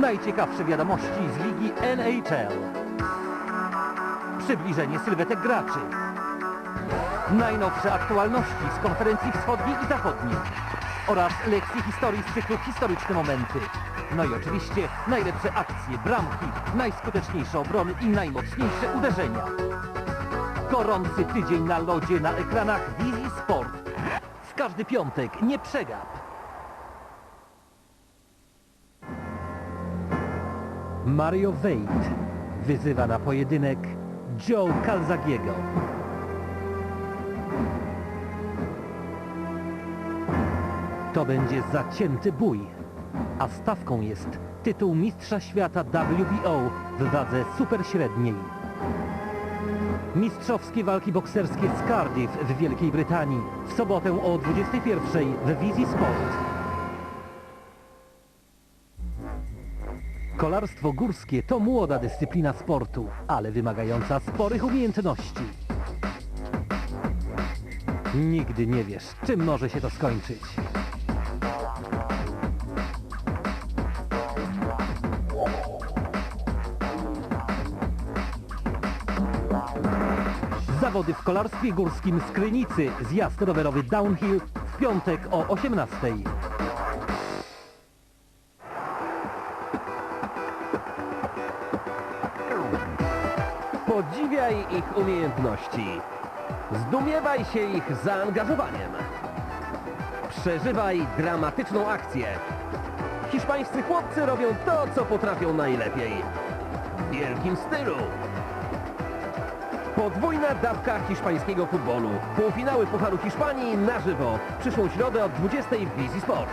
Najciekawsze wiadomości z ligi NHL. Przybliżenie sylwetek graczy. Najnowsze aktualności z konferencji wschodniej i zachodniej. Oraz lekcje historii z cyklu Historyczne Momenty. No i oczywiście najlepsze akcje, bramki, najskuteczniejsze obrony i najmocniejsze uderzenia. Gorący tydzień na lodzie na ekranach Wizji Sport. W każdy piątek nie przegap. Mario Veit wyzywa na pojedynek Joe Calzagiego. To będzie zacięty bój, a stawką jest tytuł Mistrza Świata WBO w wadze superśredniej. Mistrzowskie walki bokserskie z Cardiff w Wielkiej Brytanii w sobotę o 21 w Wizji Sport. Kolarstwo górskie to młoda dyscyplina sportu, ale wymagająca sporych umiejętności. Nigdy nie wiesz, czym może się to skończyć. Zawody w kolarstwie górskim z Krynicy, zjazd rowerowy downhill w piątek o 18. Podziwiaj ich umiejętności. Zdumiewaj się ich zaangażowaniem. Przeżywaj dramatyczną akcję. Hiszpańscy chłopcy robią to, co potrafią najlepiej. W wielkim stylu. Podwójna dawka hiszpańskiego futbolu. Półfinały Pucharu Hiszpanii na żywo. Przyszłą środę od 20 w Sport.